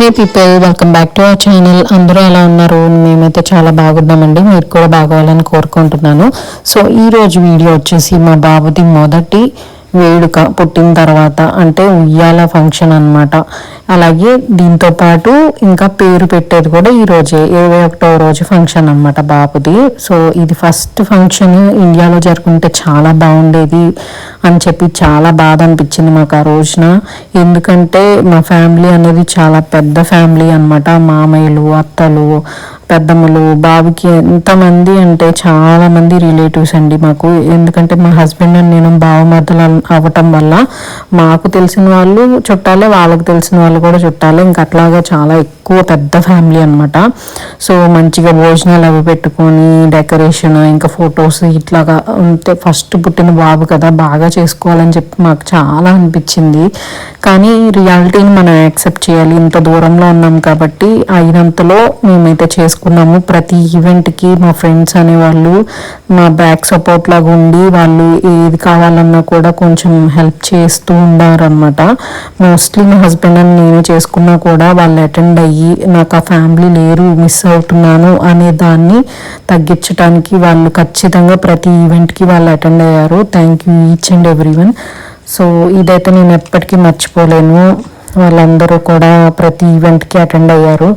Hey people welcome back to our channel అందరూ ఎలా ఉన్నారు? మేమైతే చాలా బాగున్నామండి. మీరు కూడా బాగోవాలని కోరుకుంటున్నాను. సో ఈ రోజు వీడియో వచ్చేసి మా బాబుది మొదటి వేడుక పుట్టిన తర్వాత అంటే ఉయ్యాల ఫంక్షన్ అన్నమాట. అలాగే దీంతో పాటు ఇంకా పేరు పెట్టేది కూడా ఈ రోజే ఇరవై ఒకటో రోజు ఫంక్షన్ అన్నమాట బాబుది. సో ఇది ఫస్ట్ ఫంక్షన్ ఇండియాలో జరుపుకుంటే చాలా బాగుండేది అని చెప్పి చాలా బాధ అనిపించింది మాకు ఆ రోజున. ఎందుకంటే మా ఫ్యామిలీ అనేది చాలా పెద్ద ఫ్యామిలీ అన్నమాట. మామయ్యలు అత్తలు పెద్దమ్మలు బాబుకి ఎంతమంది అంటే చాలా మంది రిలేటివ్స్ అండి మాకు. ఎందుకంటే మా హస్బెండ్ అండ్ నేను బావమర్దలు అవ్వటం వల్ల మాకు తెలిసిన వాళ్ళు చుట్టాలే వాళ్ళకి తెలిసిన వాళ్ళు కూడా చుట్టాలే. ఇంకా అట్లాగా చాలా ఎక్కువ పెద్ద ఫ్యామిలీ అన్నమాట. సో మంచిగా భోజనాలు అవి పెట్టుకొని డెకరేషన్ ఇంకా ఫొటోస్ ఇట్లాగా ఉంటే ఫస్ట్ పుట్టిన బాబు కదా బాగా చేసుకోవాలని చెప్పి మాకు చాలా అనిపించింది. కానీ రియాలిటీని మనం యాక్సెప్ట్ చేయాలి. ఇంత దూరంలో ఉన్నాం కాబట్టి అయినంతలో మేమైతే చేసుకున్నాము. ప్రతి ఈవెంట్కి మా ఫ్రెండ్స్ అనేవాళ్ళు మా బ్యాక్ సపోర్ట్ లాగా ఉండి వాళ్ళు ఏది కావాలన్నా కూడా కొంచెం హెల్ప్ చేస్తూ ఉన్నారనమాట మోస్ట్లీ మా హస్బెండ్ అని నేను చేసుకున్నా కూడా వాళ్ళు అటెండ్ అయ్యి నాకు ఆ ఫ్యామిలీ లేరు మిస్ అవుతున్నాను అనే దాన్ని తగ్గించడానికి వాళ్ళు ఖచ్చితంగా ప్రతి ఈవెంట్కి వాళ్ళు అటెండ్ అయ్యారు. Thank you each and every one so ఇదైతే నేను ఎప్పటికీ మర్చిపోలేను. వాళ్ళందరూ కూడా ప్రతి ఈవెంట్కి అటెండ్ అయ్యారు.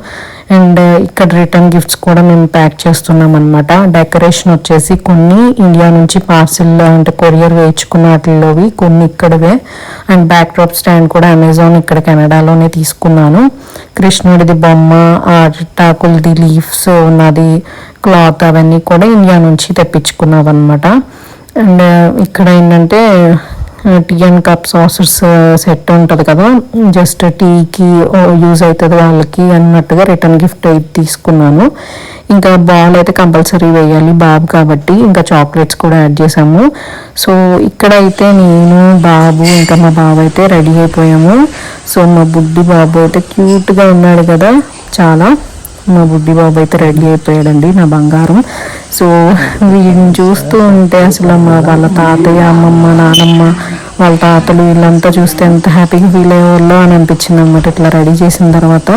అండ్ ఇక్కడ రిటర్న్ గిఫ్ట్స్ కూడా మేము ప్యాక్ చేస్తున్నాం అనమాట డెకరేషన్ వచ్చేసి కొన్ని ఇండియా నుంచి పార్సిల్ అంటే కొరియర్ వేయించుకున్న వాటిల్లోవి కొన్ని ఇక్కడవే. అండ్ బ్యాక్ డ్రాప్ స్టాండ్ కూడా అమెజాన్ ఇక్కడ కెనడాలోనే తీసుకున్నాను. కృష్ణుడిది బొమ్మ టాకులది లీవ్స్ ఉన్నది క్లాత్ అవన్నీ కూడా ఇండియా నుంచి తెప్పించుకున్నాం అనమాట అండ్ ఇక్కడ ఏంటంటే tea and cup saucers set ఉంటుంది కదా. జస్ట్ టీకి యూజ్ అవుతుంది వాళ్ళకి అన్నట్టుగా రిటర్న్ గిఫ్ట్ అయితే తీసుకున్నాను. ఇంకా బాల్ అయితే కంపల్సరీ వేయాలి బాబు కాబట్టి. ఇంకా చాక్లెట్స్ కూడా యాడ్ చేసాము సో ఇక్కడైతే నేను బాబు ఇంకా మా బాబు అయితే రెడీ అయిపోయాము. సో మా బుడ్డి బాబు అయితే క్యూట్గా ఉన్నాడు కదా చాలా. మా బుడ్డి బాబు అయితే రెడీ అయిపోయాడండి నా బంగారం. సో వీడిని చూస్తూ ఉంటే అసలు మా వాళ్ళ తాతయ్య అమ్మమ్మ నానమ్మ వాళ్ళ తాతలు వీళ్ళంతా చూస్తే ఎంత హ్యాపీగా ఫీల్ అయ్యేవాళ్ళు అని అనిపించింది అనమాట ఇట్లా రెడీ చేసిన తర్వాత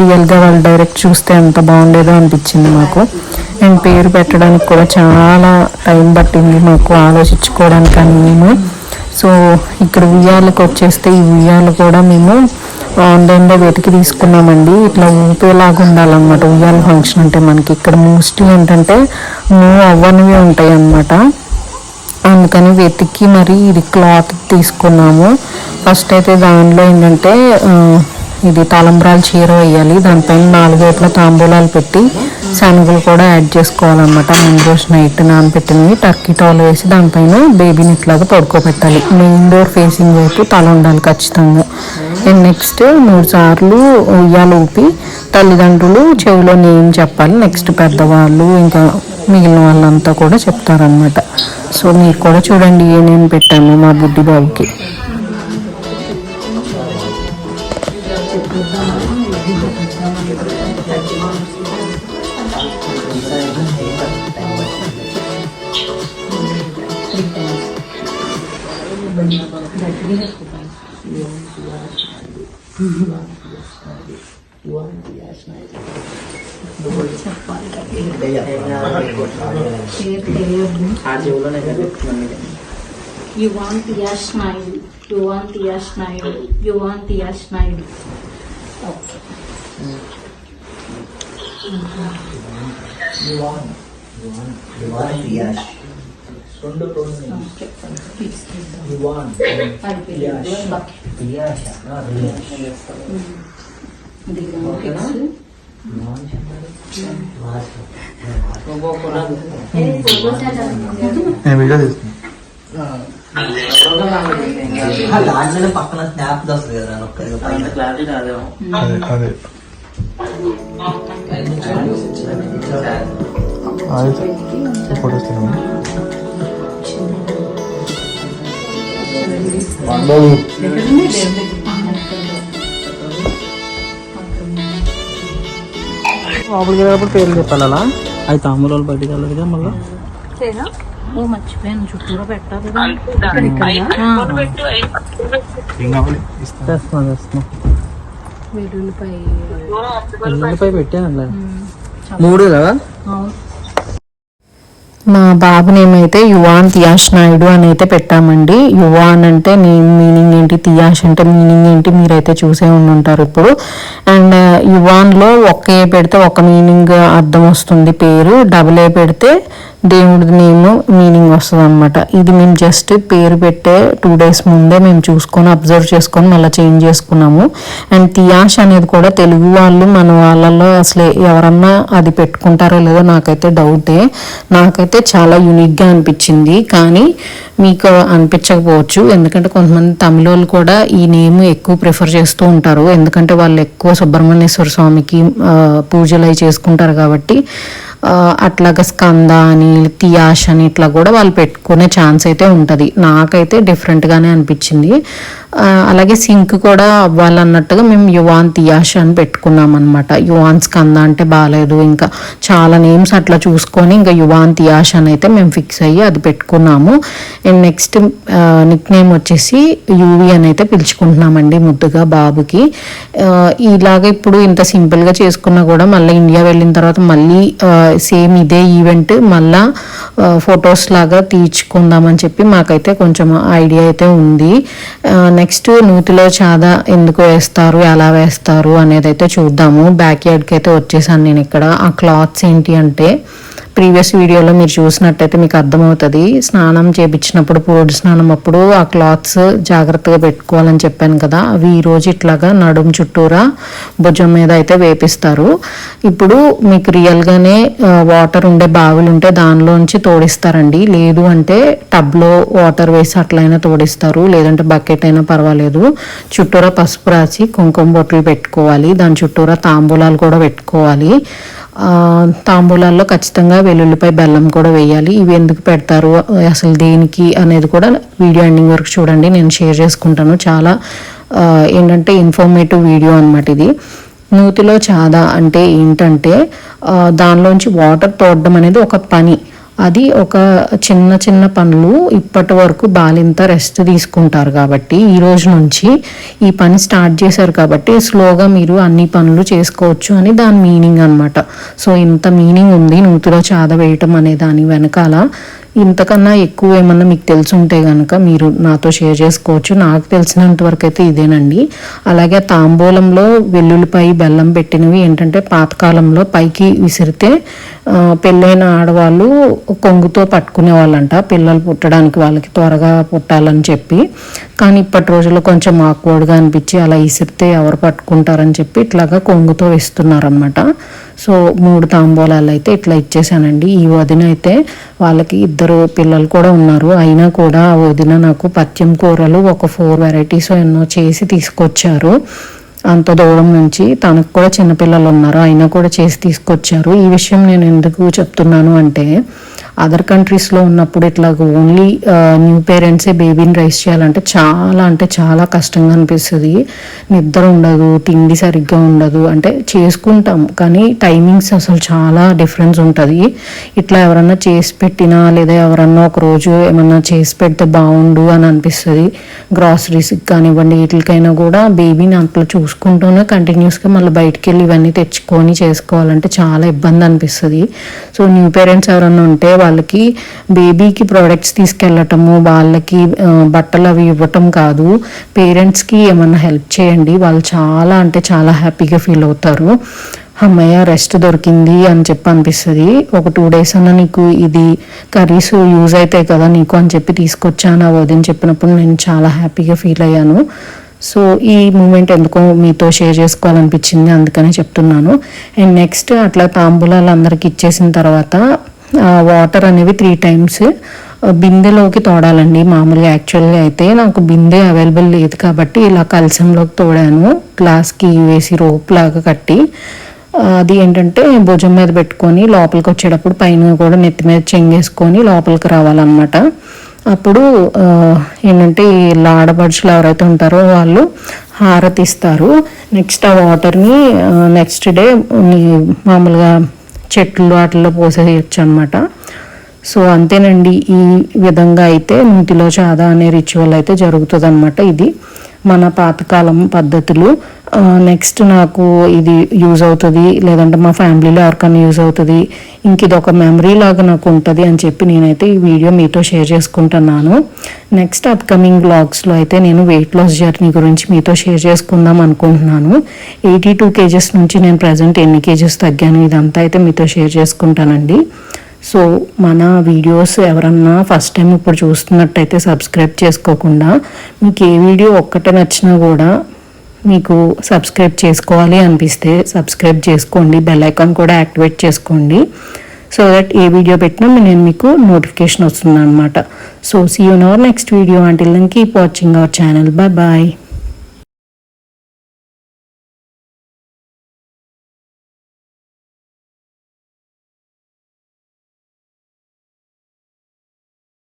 రియల్గా వాళ్ళు డైరెక్ట్ చూస్తే ఎంత బాగుండేదో అనిపించింది మాకు. అండ్ పేరు పెట్టడానికి కూడా చాలా టైం పట్టింది మాకు ఆలోచించుకోవడానికి అని మేము. సో ఇక్కడ ఉయ్యాలకు వచ్చేస్తే ఈ ఉయ్యాలు కూడా మేము ఆన్లైన్లో వెతికి తీసుకున్నామండి. ఇట్లా ఊపేలాగా ఉండాలన్నమాట. ఉయ్యాల ఫంక్షన్ అంటే మనకి ఇక్కడ మోస్ట్లీ ఏంటంటే మూవ్ అవ్వనివి ఉంటాయి అన్నమాట అందుకని వెతికి మరి ఇది క్లాత్ తీసుకున్నాము. ఫస్ట్ అయితే దానిలో ఏంటంటే ఇది తలంబ్రాలు చీర వేయాలి. దానిపైన నాలుగు వైపుల తాంబూలాలు పెట్టి శనగలు కూడా యాడ్ చేసుకోవాలన్నమాట. ముందు రోజు నైట్ నానబెట్టినవి. టర్కీ టాల్ వేసి దానిపైన బేబీని ఇట్లాగా పడుకోబెట్టాలి. మెయిన్ డోర్ ఫేసింగ్ వైపు తల ఉండాలి ఖచ్చితంగా. అండ్ నెక్స్ట్ మూడు సార్లు ఉయ్యాలు ఊపి తల్లిదండ్రులు చెవిలో నేమ్ చెప్పాలి. నెక్స్ట్ పెద్దవాళ్ళు ఇంకా మిగిలిన వాళ్ళంతా కూడా చెప్తారనమాట సో మీరు కూడా చూడండి నేను పెట్టాను మా బుడ్డి బాబుకి You want Yash Naidu. You want Yash Naidu. You want Yash Naidu. Okay. Okay. Please give them. I'll be there. Bucket. దిగండి kids. నేను వీడియో తీసుకున్నాను దాంట్లోనే పక్కన స్నాప్ వస్తుంది కదా అదే అదే అది ఫోటోస్ తినండి బాబు అప్పుడు వెళ్ళినప్పుడు పేర్లు చెప్పాలి అలా అది తామురాలు బయటికి వెళ్ళదుగా మళ్ళీ? ఓ మర్చిపోయాను. చుట్టూరా పెట్టాలి తెస్తున్నా తెస్తున్నా. పెట్టాను మూడు కదా? అవును. మా బాబునేమైతే యువాన్ తియాష్ నాయుడు అని అయితే పెట్టామండి. యువాన్ అంటే నేమ్ మీనింగ్ ఏంటి తియాష్ అంటే మీనింగ్ ఏంటి మీరైతే చూసే ఉండి ఉంటారు ఇప్పుడు. అండ్ యువాన్లో ఒక్క ఏ పెడితే ఒక మీనింగ్ అర్థం వస్తుంది పేరు. డబుల్ ఏ పెడితే దేవుడి నేమ్ మీనింగ్ వస్తుంది అనమాట ఇది మేము జస్ట్ పేరు పెట్టే టూ డేస్ ముందే మేము చూసుకొని అబ్జర్వ్ చేసుకొని మళ్ళీ చేంజ్ చేసుకున్నాము. అండ్ తియాష్ అనేది కూడా తెలుగు వాళ్ళు మన వాళ్ళలో అసలు ఎవరన్నా అది పెట్టుకుంటారో లేదో నాకైతే డౌటే నాకైతే చాలా యూనిక్గా అనిపించింది. కానీ మీకు అనిపించకపోవచ్చు. ఎందుకంటే కొంతమంది తమిళ వాళ్ళు కూడా ఈ నేమ్ ఎక్కువ ప్రిఫర్ చేస్తూ ఉంటారు. ఎందుకంటే వాళ్ళు ఎక్కువ సుబ్రహ్మణ్యేశ్వర స్వామికి పూజలు అవి చేసుకుంటారు కాబట్టి అట్లాగా స్కంద అని తియాష్ అని ఇట్లా కూడా వాళ్ళు పెట్టుకునే ఛాన్స్ అయితే ఉంటుంది. నాకైతే డిఫరెంట్గానే అనిపించింది. అలాగే సింక్ కూడా అవ్వాలన్నట్టుగా మేము యువాన్ తియాష్ అని పెట్టుకున్నాం అనమాట యువాన్ స్కంద అంటే బాగాలేదు ఇంకా చాలా నేమ్స్ అట్లా చూసుకొని ఇంకా యువాన్ తియాష్ అని అయితే మేము ఫిక్స్ అయ్యి అది పెట్టుకున్నాము. అండ్ నెక్స్ట్ నిక్ నేమ్ వచ్చేసి యూవి అని అయితే పిలుచుకుంటున్నామండి ముద్దుగా బాబుకి. ఇలాగ ఇప్పుడు ఇంత సింపుల్గా చేసుకున్నా కూడా మళ్ళీ ఇండియా వెళ్ళిన తర్వాత మళ్ళీ సేమ్ ఇదే ఈవెంట్ మళ్ళా ఫొటోస్ లాగా తీర్చుకుందామని చెప్పి మాకైతే కొంచెం ఐడియా అయితే ఉంది. నెక్స్ట్ నూతిలో చాదా ఎందుకు వేస్తారు ఎలా వేస్తారు అనేది అయితే చూద్దాము. బ్యాక్ యార్డ్కి అయితే వచ్చేసాను నేను ఇక్కడ. ఆ క్లాత్స్ ఏంటి అంటే ప్రీవియస్ వీడియోలో మీరు చూసినట్టయితే మీకు అర్థమవుతుంది. స్నానం చేపించినప్పుడు పూర్తి స్నానం అప్పుడు ఆ క్లాత్స్ జాగ్రత్తగా పెట్టుకోవాలని చెప్పాను కదా. అవి ఈరోజు ఇట్లాగా నడుము చుట్టూరా భుజం మీద అయితే వేపిస్తారు. ఇప్పుడు మీకు రియల్గానే వాటర్ ఉండే బావులు ఉంటే దానిలోంచి తోడిస్తారండి. లేదు అంటే టబ్లో వాటర్ వేసి అట్లయినా తోడిస్తారు. లేదంటే బకెట్ అయినా పర్వాలేదు. చుట్టూరా పసుపు రాసి కుంకుమ బొట్లు పెట్టుకోవాలి. దాని చుట్టూరా తాంబూలాలు కూడా పెట్టుకోవాలి. తాంబూలాల్లో ఖచ్చితంగా వెల్లుల్లిపై బెల్లం కూడా వేయాలి. ఇవి ఎందుకు పెడతారు? అసలు దేనికి అనేది కూడా వీడియో ఎండింగ్ వరకు చూడండి. నేను షేర్ చేసుకుంటాను. చాలా ఏంటంటే ఇన్ఫర్మేటివ్ వీడియో అనమాట ఇది. నూతిలో చాదా అంటే ఏంటంటే దానిలోంచి వాటర్ తోడడం అనేది ఒక పని. అది ఒక చిన్న చిన్న పనులు ఇప్పటి వరకు బాలింత రెస్ట్ తీసుకుంటారు కాబట్టి ఈ రోజు నుంచి ఈ పని స్టార్ట్ చేశారు కాబట్టి స్లోగా మీరు అన్ని పనులు చేసుకోవచ్చు అని దాని మీనింగ్ అన్నమాట. సో ఇంత మీనింగ్ ఉంది నూతిలో చాద వేయటం అనే దాని వెనకాల ఇంతకన్నా ఎక్కువ ఏమన్నా మీకు తెలుసుంటే కనుక మీరు నాతో షేర్ చేసుకోవచ్చు. నాకు తెలిసినంత వరకు అయితే ఇదేనండి. అలాగే తాంబూలంలో వెల్లుల్లిపాయ బెల్లం పెట్టినవి ఏంటంటే పాతకాలంలో పైకి విసిరితే పెళ్ళైన ఆడవాళ్ళు కొంగుతో పట్టుకునే వాళ్ళంట. పిల్లలు పుట్టడానికి వాళ్ళకి త్వరగా పుట్టాలని చెప్పి. కానీ ఇప్పటి రోజుల్లో కొంచెం ఆక్వర్డ్గా అనిపించి అలా విసిరితే ఎవరు పట్టుకుంటారని చెప్పి ఇట్లాగా కొంగుతో వేస్తున్నారనమాట సో మూడు తాంబూలాలు అయితే ఇట్లా ఇచ్చేసానండి. ఈ వదిన అయితే వాళ్ళకి ఇద్దరు పిల్లలు కూడా ఉన్నారు. అయినా కూడా ఆ వదిన నాకు పత్యం కూరలు ఒక ఫోర్ వెరైటీస్ ఎన్నో చేసి తీసుకొచ్చారు. అంత దూరం నుంచి తనకు కూడా చిన్నపిల్లలు ఉన్నారు. అయినా కూడా చేసి తీసుకొచ్చారు. ఈ విషయం నేను ఎందుకు చెప్తున్నాను అంటే అదర్ కంట్రీస్లో ఉన్నప్పుడు ఇట్లా ఓన్లీ న్యూ పేరెంట్సే బేబీని రైస్ చేయాలంటే చాలా అంటే చాలా కష్టంగా అనిపిస్తుంది. నిద్ర ఉండదు తిండి సరిగ్గా ఉండదు. అంటే చేసుకుంటాం కానీ టైమింగ్స్ అసలు చాలా డిఫరెన్స్ ఉంటుంది. ఇట్లా ఎవరన్నా చేసి పెట్టినా లేదా ఎవరన్నా ఒక రోజు ఏమన్నా చేసి పెడితే బాగుండు అని అనిపిస్తుంది. గ్రాసరీస్కి కానివ్వండి వీటికైనా కూడా బేబీని అట్లా చూసుకుంటూనే కంటిన్యూస్గా మళ్ళీ బయటికి వెళ్ళి ఇవన్నీ తెచ్చుకొని చేసుకోవాలంటే చాలా ఇబ్బంది అనిపిస్తుంది. సో న్యూ పేరెంట్స్ ఎవరన్నా ఉంటే వాళ్ళకి బేబీకి ప్రోడక్ట్స్ తీసుకెళ్ళటము వాళ్ళకి బట్టలు అవి ఇవ్వటం కాదు. పేరెంట్స్కి ఏమన్నా హెల్ప్ చేయండి. వాళ్ళు చాలా అంటే చాలా హ్యాపీగా ఫీల్ అవుతారు. అమ్మయ్య రెస్ట్ దొరికింది అని చెప్పి అనిపిస్తుంది. ఒక టూ డేస్ అన్న నీకు ఇది కర్రీస్ యూజ్ అవుతాయి కదా నీకు అని చెప్పి తీసుకొచ్చాను ఆ వదిన చెప్పినప్పుడు నేను చాలా హ్యాపీగా ఫీల్ అయ్యాను. సో ఈ మూమెంట్ ఎందుకో మీతో షేర్ చేసుకోవాలనిపించింది అందుకనే చెప్తున్నాను. అండ్ నెక్స్ట్ అట్లా తాంబూలాలు అందరికి ఇచ్చేసిన తర్వాత వాటర్ అనేవి త్రీ టైమ్స్ బిందెలోకి తోడాలండి మామూలుగా యాక్చువల్గా అయితే. నాకు బిందె అవైలబుల్ లేదు కాబట్టి ఇలా కలసంలోకి తోడాను. గ్లాస్కి వేసి రోప్ లాగా కట్టి. అది ఏంటంటే భుజం మీద పెట్టుకొని లోపలికి వచ్చేటప్పుడు పైన కూడా నెత్తి మీద చెంగేసుకొని లోపలికి రావాలన్నమాట. అప్పుడు ఏంటంటే ఈ ఆడపడుచులు ఎవరైతే ఉంటారో వాళ్ళు హారతి ఇస్తారు నెక్స్ట్ ఆ వాటర్ని నెక్స్ట్ డే మామూలుగా చెట్లు వాటిల్లో పోసేయచ్చు అనమాట సో అంతేనండి. ఈ విధంగా అయితే నీటిలో చాదా అనే రిచువల్ అయితే జరుగుతుంది ఇది. మన పాతకాలం పద్ధతులు నెక్స్ట్ నాకు ఇది యూజ్ అవుతుంది లేదంటే మా ఫ్యామిలీలో ఎవరికైనా యూజ్ అవుతుంది. ఇంక ఇది ఒక మెమరీ లాగా నాకు ఉంటుంది అని చెప్పి నేనైతే ఈ వీడియో మీతో షేర్ చేసుకుంటున్నాను. నెక్స్ట్ అప్కమింగ్ బ్లాగ్స్లో అయితే నేను వెయిట్ లాస్ జర్నీ గురించి మీతో షేర్ చేసుకుందాం అనుకుంటున్నాను. ఎయిటీ టూ కేజెస్ నుంచి నేను ప్రజెంట్ ఎన్ని కేజెస్ తగ్గాను ఇదంతా అయితే మీతో షేర్ చేసుకుంటానండి. సో మన వీడియోస్ ఎవరన్నా ఫస్ట్ టైం ఇప్పుడు చూస్తున్నట్టయితే సబ్స్క్రైబ్ చేసుకోకుండా మీకు ఏ వీడియో ఒక్కటే నచ్చినా కూడా మీకు సబ్స్క్రైబ్ చేసుకోవాలి అనిపిస్తే సబ్స్క్రైబ్ చేసుకోండి బెల్ ఐకాన్ కూడా యాక్టివేట్ చేసుకోండి. సో దట్ ఏ వీడియో పెట్టినా నేను మీకు నోటిఫికేషన్ వస్తుంది అనమాట so see you in our next video అంటే keep watching our channel bye bye